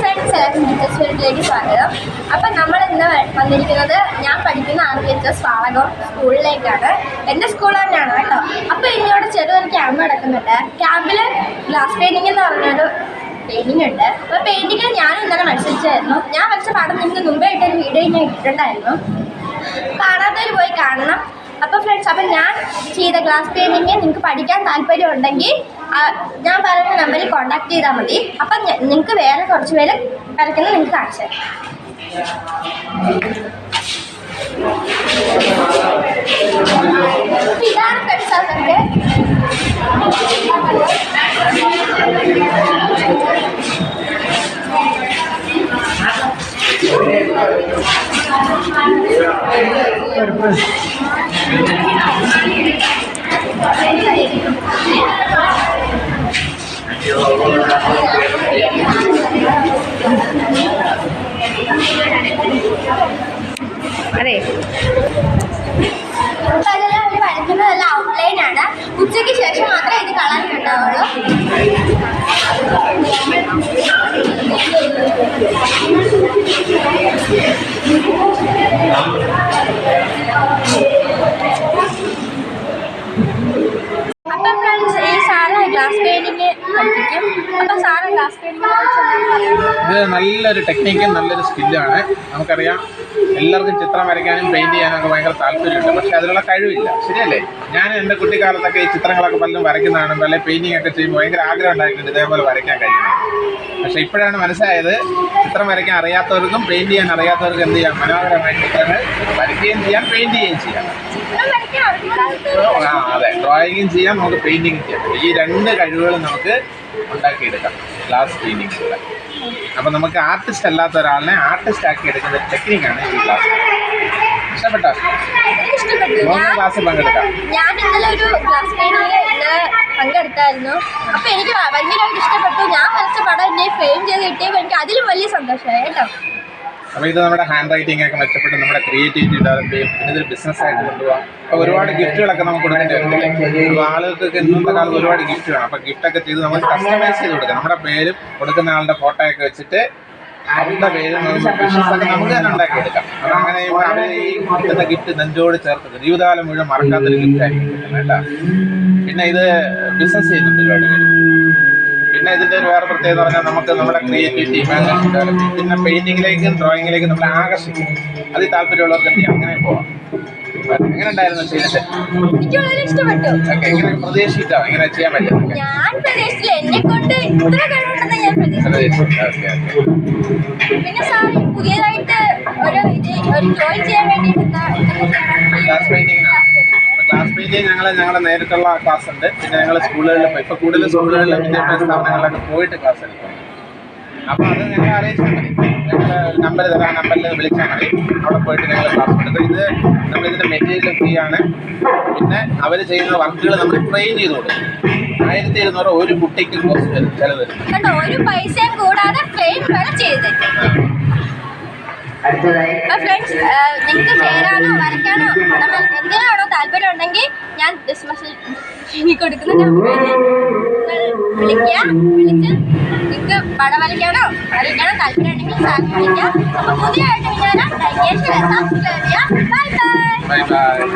Friends എല്ലാവർക്കും teachers അപ്പം നമ്മൾ ഇന്ന് വന്നിരിക്കുന്നത് ഞാൻ പഠിക്കുന്ന ആർ പി എച്ച് എസ് പാളകം സ്കൂളിലേക്കാണ്. എന്റെ സ്കൂൾ തന്നെയാണ് കേട്ടോ. അപ്പോൾ ഇന്നിവിടെ ചെറിയൊരു ക്യാമ്പ് നടക്കുന്നുണ്ട്. ക്യാമ്പിൽ ഗ്ലാസ് പെയിന്റിംഗ് എന്ന് പറഞ്ഞൊരു പെയിന്റിംഗ് ഉണ്ട്. അപ്പോൾ പെയിന്റിങ്ങിൽ ഞാൻ ഇന്നലെ മത്സരിച്ചായിരുന്നു. ഞാൻ വരച്ച പാടം നിങ്ങൾക്ക് മുമ്പേ ഇട്ടൊരു വീഡിയോ ഞാൻ ഇട്ടിട്ടുണ്ടായിരുന്നു. കാണാത്തവർ പോയി കാണണം. അപ്പോൾ ഫ്രണ്ട്സ് അപ്പം ഞാൻ ചെയ്ത ഗ്ലാസ് പെയിന്റിങ് നിങ്ങൾക്ക് പഠിക്കാൻ താല്പര്യം ഉണ്ടെങ്കിൽ ഞാൻ പറയുന്ന നമ്പറിൽ കോൺടാക്ട് ചെയ്താൽ മതി. അപ്പം നിങ്ങൾക്ക് വേറെ കുറച്ച് പേര് വരയ്ക്കുന്നത് നിങ്ങൾക്ക് കാണിച്ചു ഇതാണ് ഫ്രണ്ട്സ് അതെ. വരയ്ക്കുന്നതെല്ലാം ഔട്ട്ലൈൻ ആണ്. ഉച്ചയ്ക്ക് ശേഷം മാത്രമേ ഇത് കളറിൽ ഗ്ലാസ് പെയിന്റിങ് പഠിപ്പിക്കും. അപ്പം സാറ് ഗ്ലാസ് പെയിന്റിങ് ഇത് നല്ലൊരു ടെക്നിക്കും നല്ലൊരു സ്കില്ലാണ് നമുക്കറിയാം എല്ലാവർക്കും ചിത്രം വരയ്ക്കാനും പെയിന്റ് ചെയ്യാനും ഒക്കെ ഭയങ്കര താല്പര്യമുണ്ട്. പക്ഷെ അതിനുള്ള കഴിവില്ല. ശരിയല്ലേ? ഞാൻ എന്റെ കുട്ടിക്കാലത്തൊക്കെ ഈ ചിത്രങ്ങളൊക്കെ പലരും വരയ്ക്കുന്നതാണ്. പല പെയിന്റിംഗ് ഒക്കെ ചെയ്യുമ്പോൾ ഭയങ്കര ആഗ്രഹം ഉണ്ടായിട്ടുണ്ട് ഇതേപോലെ വരയ്ക്കാൻ കഴിയുന്നത് പക്ഷെ ഇപ്പോഴാണ് മനസ്സിലായത് ചിത്രം വരയ്ക്കാൻ അറിയാത്തവർക്കും പെയിന്റ് ചെയ്യാൻ അറിയാത്തവർക്കും എന്ത് ചെയ്യാം? മനോഹരമായിട്ട് ചിത്രങ്ങൾ വരയ്ക്കുകയും ചെയ്യാം പെയിന്റ് ചെയ്യുകയും ചെയ്യാം. ആ അതെ. ഡ്രോയിങ്ങും ചെയ്യാം നമുക്ക് പെയിന്റിങ്ങും ചെയ്യാം. ഈ രണ്ട് കഴിവുകളും നമുക്ക് ഉണ്ടാക്കിയെടുക്കാം. ഗ്ലാസ് ക്ലീനിങ് അപ്പം നമുക്ക് ആർട്ടിസ്റ്റ് അല്ലാത്ത ഒരാളിനെ ആർട്ടിസ്റ്റ് ആക്കി എടുക്കുന്ന ടെക്നിക്കാണ് ഈ ക്ലാസ് ഇഷ്ടപ്പെട്ടോ? ക്ലാസ്സിൽ പങ്കെടുക്കാം. ഞാൻ ഇന്നലെ ഒരു ക്ലാസ് പങ്കെടുത്തായിരുന്നു. അപ്പൊ എനിക്ക് ഭയങ്കരമായിട്ട് ഇഷ്ടപ്പെട്ടു. ഞാൻ വരച്ച പടം എന്നെ ഫ്രെയിം ചെയ്ത് കിട്ടിയപ്പോൾ എനിക്ക് അതിലും വലിയ സന്തോഷമായി കേട്ടോ. അപ്പോൾ ഇത് നമ്മുടെ ഹാൻഡ് റൈറ്റിംഗ് ഒക്കെ മെച്ചപ്പെട്ട് നമ്മുടെ ക്രിയേറ്റിവിറ്റി ഡെവലപ്പ് ചെയ്യും. പിന്നെ ഇതൊരു ബിസിനസ് ആയിട്ട് കൊണ്ടുപോകാം അപ്പോൾ ഒരുപാട് ഗിഫ്റ്റുകളൊക്കെ നമുക്ക് കൊടുക്കേണ്ടി വരും. ആളുകൾക്കൊക്കെ ആളുകൾക്ക് ഇന്നത്തെ കാലത്ത് ഒരുപാട് ഗിഫ്റ്റ് വേണം. അപ്പോൾ ഗിഫ്റ്റൊക്കെ ചെയ്ത് നമ്മൾ കസ്റ്റമൈസ് ചെയ്ത് കൊടുക്കാം. നമ്മുടെ പേരും കൊടുക്കുന്ന ആളുടെ ഫോട്ടോ ഒക്കെ വെച്ചിട്ട് അവരുടെ പേര് ബിസിനസ്സൊക്കെ നമുക്ക് തന്നെ ഉണ്ടാക്കി ഉണ്ടാക്കിയെടുക്കാം അപ്പം അങ്ങനെ അവർ ഈ കിട്ടുന്ന ഗിഫ്റ്റ് നെഞ്ചോട് ചേർത്ത് ജീവിതകാലം മുഴുവൻ മറക്കാത്തൊരു ഗിഫ്റ്റ് ആയിരിക്കും. കേട്ടോ. പിന്നെ ഇത് ബിസിനസ് ചെയ്യുന്നുണ്ട് ഒരുപാട് പേര്. പിന്നെ ഇതിന്റെ ഒരു വേറെ പ്രത്യേകത എന്ന് പറഞ്ഞാൽ നമുക്ക് നമ്മുടെ ക്രിയേറ്റിവിറ്റി ഇമാജിനേഷൻ ഡെവലപ്പ് പിന്നെ പെയിന്റിങ്ങിലേക്കും ഡ്രോയിങ്ങിലേക്കും നമ്മളെ ആകർഷിക്കും. അതിൽ താല്പര്യമുള്ളവർക്ക് അങ്ങനെ പോവാം. എങ്ങനെ ഉണ്ടായിരുന്നു ചെയ്തിട്ട്? എനിക്ക് വളരെ ഇഷ്ടപ്പെട്ടു എങ്ങനെ പ്രതീക്ഷിച്ചോ? എങ്ങനെ ചെയ്യാൻ പറ്റും? ഞാൻ പ്രതീക്ഷിച്ചില്ല. എന്നെ കൊണ്ട് ഇത്ര കഴിവുണ്ടെന്ന് ഞാൻ പ്രതീക്ഷിച്ചു പിന്നെ സാർ പുതിയതായിട്ട് ഒരു ഇത് ഒരു ജോയിൻ ചെയ്യാൻ വേണ്ടി ഗ്ലാസ് ഞങ്ങളെ ഞങ്ങൾ ഞങ്ങളുടെ നേരിട്ടുള്ള ക്ലാസ് ഉണ്ട്. പിന്നെ ഞങ്ങൾ സ്കൂളുകളിൽ ഇപ്പോൾ കൂടുതൽ സ്കൂളുകളിൽ വിദ്യാഭ്യാസ സ്ഥാപനങ്ങളിലൊക്കെ പോയിട്ട് ക്ലാസ് എടുക്കും. അപ്പോൾ അത് ഞങ്ങൾ അറിയിച്ചാൽ നമ്പർ തരാം നമ്പറിൽ വിളിച്ചാൽ മതി. അവിടെ പോയിട്ട് ഞങ്ങൾ ക്ലാസ് എടുക്കും. ഇത് നമ്മൾ ഇതിന്റെ മെറ്റീരിയൽ ഫ്രീ ആണ്. പിന്നെ അവർ ചെയ്യുന്ന വർക്കുകൾ നമ്മൾ ട്രെയിൻ ചെയ്ത് കൊടുക്കും. ആയിരത്തി ഇരുന്നൂറ് ഒരു കുട്ടിക്ക് കോസ്റ്റ് വരും ചിലവ് ഒരു കൂടാതെ വരെ ചെയ്ത് അപ്പൊ ഫ്രണ്ട്സ് നിങ്ങൾക്ക് ചേരാനോ വരയ്ക്കാനോ പടം എന്തിനാണോ താല്പര്യം ഉണ്ടെങ്കിൽ ഞാൻ ഡിസ്മസിൽ കൊടുക്കുന്ന നമ്പറിൽ വിളിക്കുക വിളിച്ച് നിങ്ങൾക്ക് പടം വരയ്ക്കാനോ വരയ്ക്കാനോ താല്പര്യം ഉണ്ടെങ്കിൽ സാർ വിളിക്കാം. അപ്പോൾ പുതിയതായിട്ട് ഞാൻ ലൈക്ക് ചെയ്യുക സബ്സ്ക്രൈബ് ചെയ്യുക ബൈ ബൈ. Bye bye.